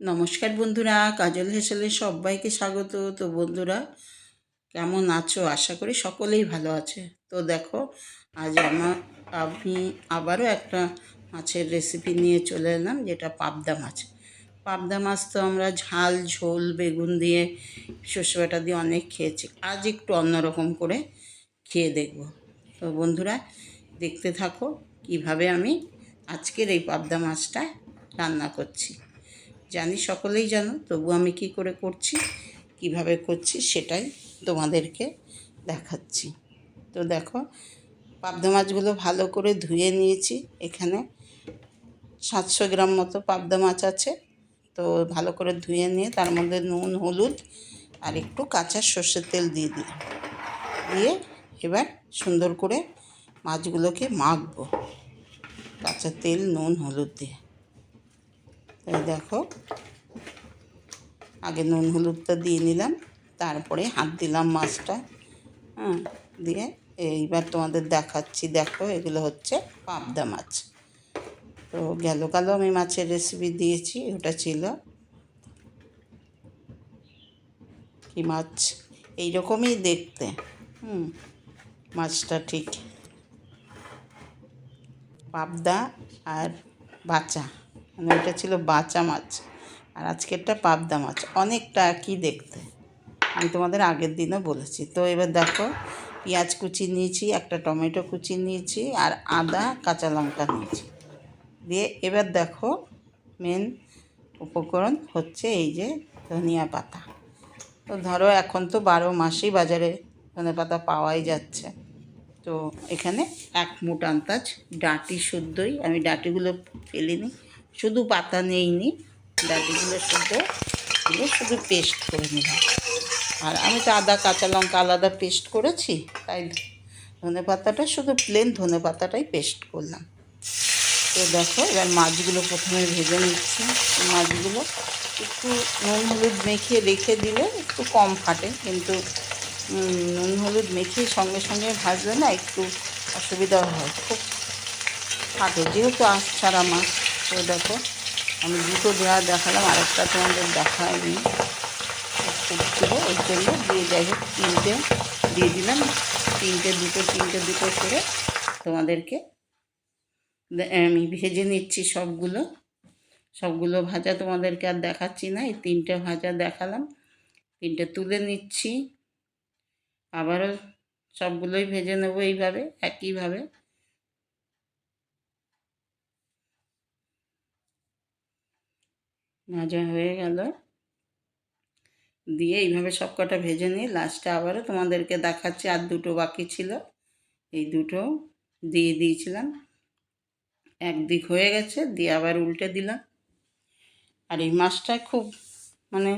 নমস্কার বন্ধুরা, কাজল হেসেলে সবাইকে স্বাগত। তো বন্ধুরা, কেমন আছো? আশা করি সকলেই ভালো আছে। তো দেখো, আজ আমার আমি আবারও একটা মাছের রেসিপি নিয়ে চলে এলাম, যেটা পাবদা মাছ। পাবদা মাছ তো আমরা ঝাল, ঝোল, বেগুন দিয়ে সর্ষে বাটা দিয়ে অনেক খেয়েছি। আজ একটু অন্যরকম করে খেয়ে দেখব। তো বন্ধুরা, দেখতে থাকো কীভাবে আমি আজকের এই পাবদা মাছটা রান্না করছি। জানি সকলেই জানো তবু আমি কি করে করছি, কীভাবে করছি সেটাই তোমাদেরকে দেখাচ্ছি। তো দেখো, পাবদা মাছগুলো ভালো করে ধুয়ে নিয়েছি, এখানে সাতশো গ্রাম মতো পাবদা মাছ আছে। তো ভালো করে ধুয়ে নিয়ে তার মধ্যে নুন, হলুদ আর একটু কাঁচা সর্ষের তেল দিয়ে দিই। দিয়ে এবার সুন্দর করে মাছগুলোকে মাখবো, কাঁচা তেল, নুন, হলুদ দিয়ে। এই দেখো। আগে নুন, হলুদটা দিয়ে নিলাম, তারপরে হাত দিলাম মাছটা হ্যাঁ দিয়ে এইবার তোমাদের দেখাচ্ছি, দেখো এগুলো হচ্ছে পাবদা মাছ। তো গেল কালো আমি মাছের রেসিপি দিয়েছি, ওটা ছিল কি মাছ? এইরকমই দেখতে, হুম, মাছটা ঠিক। পাবদা আর বাচ্চা। মানে ওটা ছিল বাঁচা মাছ আর আজকেরটা পাবদা মাছ। অনেকটা একই দেখতে। আমি তোমাদের আগের দিনও বলেছি। তো এবার দেখো, পেঁয়াজ কুচি নিয়েছি, একটা টমেটো কুচি নিয়েছি আর আদা, কাঁচা লঙ্কা নিয়েছি। দিয়ে এবার দেখো মেন উপকরণ হচ্ছে এই যে ধনিয়া পাতা। তো ধরো এখন তো বারো মাসেই বাজারে ধনে পাতা পাওয়াই যাচ্ছে। তো এখানে এক মুঠ আন্তাজ ডাঁটি শুদ্ধই। আমি ডাঁটিগুলো ফেলিনি। শুধু পাতা নেইনি ডাঁটিগুলো শুদ্ধ এগুলো শুধু পেস্ট করে নিলাম আর আমি তো আদা, কাঁচা লঙ্কা আলাদা পেস্ট করেছি, তাই ধনে পাতাটা শুধু প্লেন ধনে পাতাটাই পেস্ট করলাম। তো দেখো, এবার মাছগুলো প্রথমে ভেজে নিচ্ছি। মাছগুলো একটু নুন হলুদ মেখে রেখে দিলে একটু কম ফাটে, কিন্তু নুন হলুদ মেখে সঙ্গে সঙ্গে ভাজলে না একটু অসুবিধা হয়, খুব ফাটে। যেহেতু আঁশ ছাড়া মাছ। তো দেখো, আমি দুটো দেওয়া দেখালাম, আরেকটা তোমাদের দেখায়নি ছিল ওই জন্য দিয়ে যাই হোক, তিনটে দিয়ে দিলাম। তিনটে দুটো তিনটে দুটো করে তোমাদেরকে আমি ভেজে নিচ্ছি সবগুলো। সবগুলো ভাজা তোমাদেরকে আর দেখাচ্ছি না, এই তিনটে ভাজা দেখালাম। তিনটে তুলে নিচ্ছি। আবারও সবগুলোই ভেজে নেব এইভাবে, একইভাবে। ভাজা হয়ে গেল। দিয়ে এইভাবে সব কটা ভেজে নিয়ে লাস্টে আবারও তোমাদেরকে দেখাচ্ছি আর দুটো বাকি ছিল। এই দুটো দিয়ে দিয়েছিলাম। একদিক হয়ে গেছে, দিয়ে আবার উল্টে দিলাম। আর এই মাছটা খুব মানে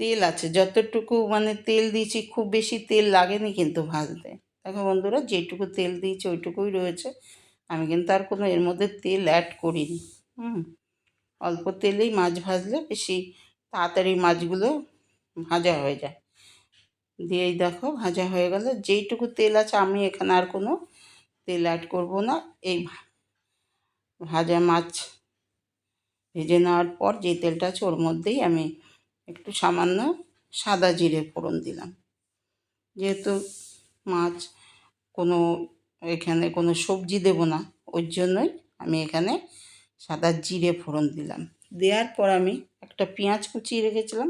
তেল আছে, যতটুকু মানে তেল দিয়েছি খুব বেশি তেল লাগেনি কিন্তু ভাজতে। দেখো বন্ধুরা, যেটুকু তেল দিয়েছি ওইটুকুই রয়েছে। আমি কিন্তু আর কোনো এর মধ্যে তেল অ্যাড করিনি। হুম। অল্প তেলেই মাছ ভাজলে বেশি তাড়াতাড়ি মাছগুলো ভাজা হয়ে যায়। দিয়েই দেখো, ভাজা হয়ে গেলে যেইটুকু তেল আছে আমি এখানে আর কোনো তেল অ্যাড করব না। এই ভাজা মাছ ভেজে নেওয়ার পর যে তেলটা আছে ওর মধ্যেই আমি একটু সামান্য সাদা জিরে ফোড়ন দিলাম। যেহেতু মাছ কোনো এখানে কোনো সবজি দেব না, ওর জন্যই আমি এখানে সাদা জিরে ফোড়ন দিলাম। দেওয়ার পর আমি একটা পেঁয়াজ কুচিয়ে রেখেছিলাম,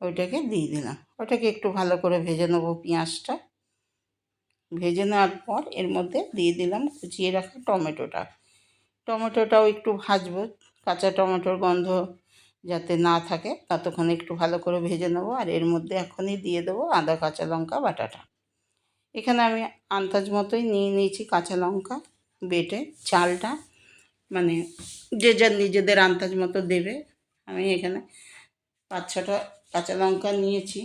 ওইটাকে দিয়ে দিলাম। ওটাকে একটু ভালো করে ভেজে নেব পেঁয়াজটা। ভেজে নেওয়ার পর এর মধ্যে দিয়ে দিলাম কুচিয়ে রাখা টমেটোটা। টমেটোটাও একটু ভাজবো, কাঁচা টমেটোর গন্ধ যাতে না থাকে, ততক্ষণ একটু ভালো করে ভেজে নেব আর এর মধ্যে এখনই দিয়ে দেবো আদা, কাঁচা লঙ্কা বাটাটা। এখানে আমি আন্দাজ মতোই নিয়ে নিয়েছি কাঁচা লঙ্কা, বেটে, চালটা মানে যে যার নিজেদের আন্দাজ মতো দেবে। আমি এখানে পাঁচ ছটা কাঁচা লঙ্কা নিয়েছি।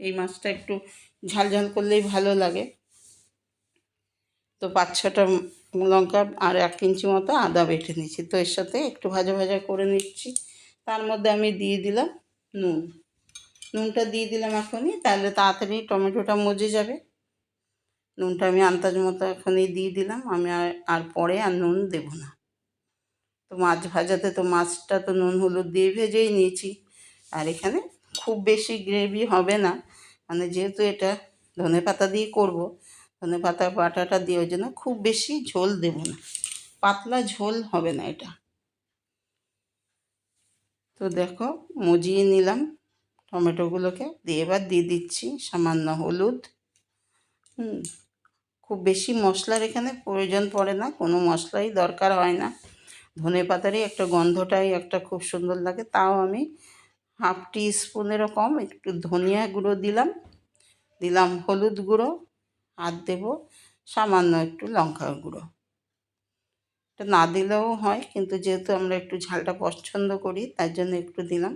এই মাছটা একটু ঝাল ঝাল করলেই ভালো লাগে। তো পাঁচ ছটা লঙ্কা আর এক ইঞ্চি মতো আদা বেটে নিচ্ছি তো এর সাথে একটু ভাজা ভাজা করে নিচ্ছি। তার মধ্যে আমি দিয়ে দিলাম নুন। নুনটা দিয়ে দিলাম এখনই, তাহলে তাড়াতাড়ি টমেটোটা মজে যাবে। নুনটা আমি আন্দাজ মতো এখনই দিয়ে দিলাম। আমি আর আর পরে আর নুন দেবো না। তো মাছ ভাজাতে তো মাছটা তো নুন, হলুদ দিয়ে ভেজেই নিয়েছি। আর এখানে খুব বেশি গ্রেভি হবে না। মানে যেহেতু এটা ধনে পাতা দিয়ে করব, ধনে পাতা, বাটাটা দিয়ে ওই জন্য খুব বেশি ঝোল দেব না। পাতলা ঝোল হবে না এটা। তো দেখো, মজিয়ে নিলাম টমেটোগুলোকে। দিয়ে এবার দিয়ে দিচ্ছি সামান্য হলুদ। হুম, খুব বেশি মশলার এখানে প্রয়োজন পড়ে না, কোনো মশলাই দরকার হয় না। ধনে পাতারই একটা গন্ধটাই একটা খুব সুন্দর লাগে। তাও আমি হাফ টি স্পুনেরও কম একটু ধনিয়া গুঁড়ো দিলাম। দিলাম হলুদ গুঁড়ো, আর দেব সামান্য একটু লঙ্কার গুঁড়ো। এটা না দিলেও হয়, কিন্তু যেহেতু আমরা একটু ঝালটা পছন্দ করি তার জন্য একটু দিলাম।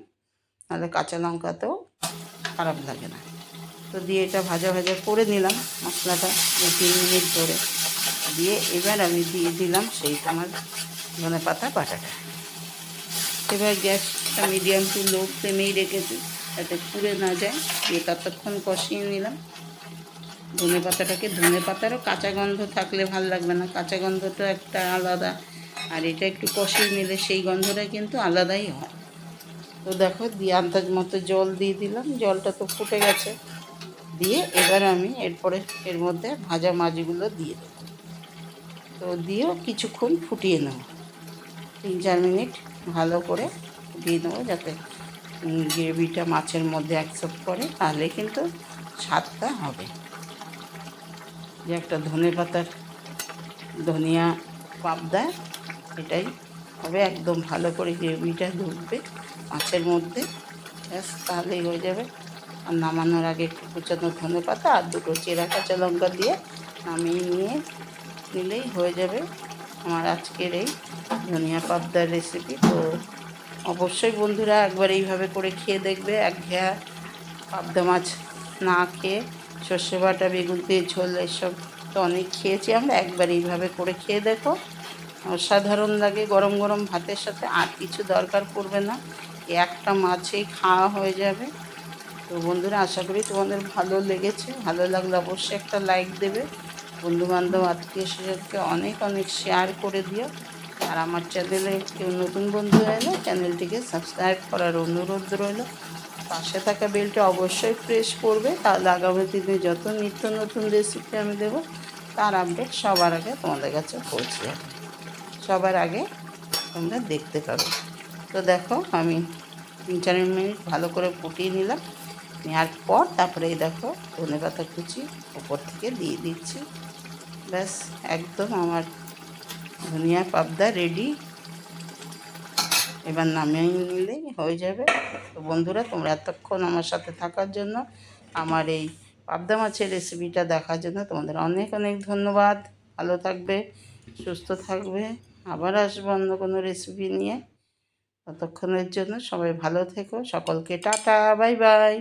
নাহলে কাঁচা লঙ্কাতেও খারাপ লাগে না। তো দিয়ে এটা ভাজা ভাজা করে নিলাম মশলাটা তিন মিনিট ধরে। দিয়ে এবার আমি দিয়ে দিলাম সেই আমার ধনে পাতা বাটাটা এবার গ্যাসটা মিডিয়াম টু লো ফ্লেমেই রেখেছি, যাতে পুড়ে না যায়। দিয়ে ততক্ষণ কষিয়ে নিলাম। ধনে পাতাটাকে, ধনে পাতারও কাঁচা গন্ধ থাকলে ভালো লাগবে না। কাঁচা গন্ধটা একটা আলাদা। আর এটা একটু কষিয়ে নিলে সেই গন্ধটা কিন্তু আলাদাই হয়। তো দেখো, দিয়ে আন্দাজ মতো জল দিয়ে দিলাম। জলটা তো ফুটে গেছে। দিয়ে এবার আমি এরপরে এর মধ্যে ভাজা মাছগুলো দিয়ে দেবো। তো দিয়েও কিছুক্ষণ ফুটিয়ে নেব। তিন চার মিনিট ভালো করে দিয়ে নেব যাতে গ্রেভিটা মাছের মধ্যে অ্যাকসেপ্ট করে, তাহলে কিন্তু স্বাদটা হবে। যে একটা ধনে পাতার ধনিয়া পাবদা, এটাই হবে একদম ভালো করে গ্রেভিটা ঢুকবে মাছের মধ্যে। ব্যাস, তাহলেই হয়ে যাবে। আর নামানোর আগে একটু কুচানো ধনে পাতা আর দুটো চেরা কাঁচা লঙ্কা দিয়ে নামিয়ে নিয়ে নিলেই হয়ে যাবে। আমার আজকের এই ধনিয়া পাবদার রেসিপি তো অবশ্যই বন্ধুরা একবার এইভাবে করে খেয়ে দেখবে। এক ঘেয়া পাবদা মাছ না খেয়ে সর্ষে বাটা, বেগুন দিয়ে ঝোল এসব তো অনেক খেয়েছি আমরা। একবার এইভাবে করে খেয়ে দেখো। অসাধারণ লাগে গরম গরম ভাতের সাথে, আর কিছু দরকার পড়বে না। একটা মাছেই খাওয়া হয়ে যাবে। তো বন্ধুরা, আশা করি তোমাদের ভালো লেগেছে। ভালো লাগলে অবশ্যই একটা লাইক দেবে। বন্ধুবান্ধব, আত্মীয় স্বজনকে অনেক অনেক শেয়ার করে দিও। আর আমার চ্যানেলে কেউ নতুন বন্ধু এলে চ্যানেলটিকে সাবস্ক্রাইব করার অনুরোধ রইল। পাশে থাকা বেলটা অবশ্যই প্রেস করবে, তাহলে আগামী দিনে যত নিত্য নতুন রেসিপি আমি দেবো, তার আপডেট সবার আগে তোমাদের কাছে পৌঁছে যাবে। সবার আগে তোমরা দেখতে পাবে। তো দেখো, আমি তিন, চার মিনিট ভালো করে ফুটিয়ে নিলাম। নেওয়ার পর তারপরে এই দেখো ধনে পাতা কুচি ওপর থেকে দিয়ে দিচ্ছি। ব্যাস, একদম আমার ধনিয়া পাবদা রেডি এবার নামিয়ে নিলেই হয়ে যাবে। তো বন্ধুরা, তোমরা এতক্ষণ আমার সাথে থাকার জন্য, আমার এই পাবদা মাছের রেসিপিটা দেখার জন্য তোমাদের অনেক অনেক ধন্যবাদ। ভালো থাকবে, সুস্থ থাকবে। আবার আসব অন্য কোনো রেসিপি নিয়ে। ততক্ষণের জন্য সবাই ভালো থেকো। সকলকে টাটা বাই বাই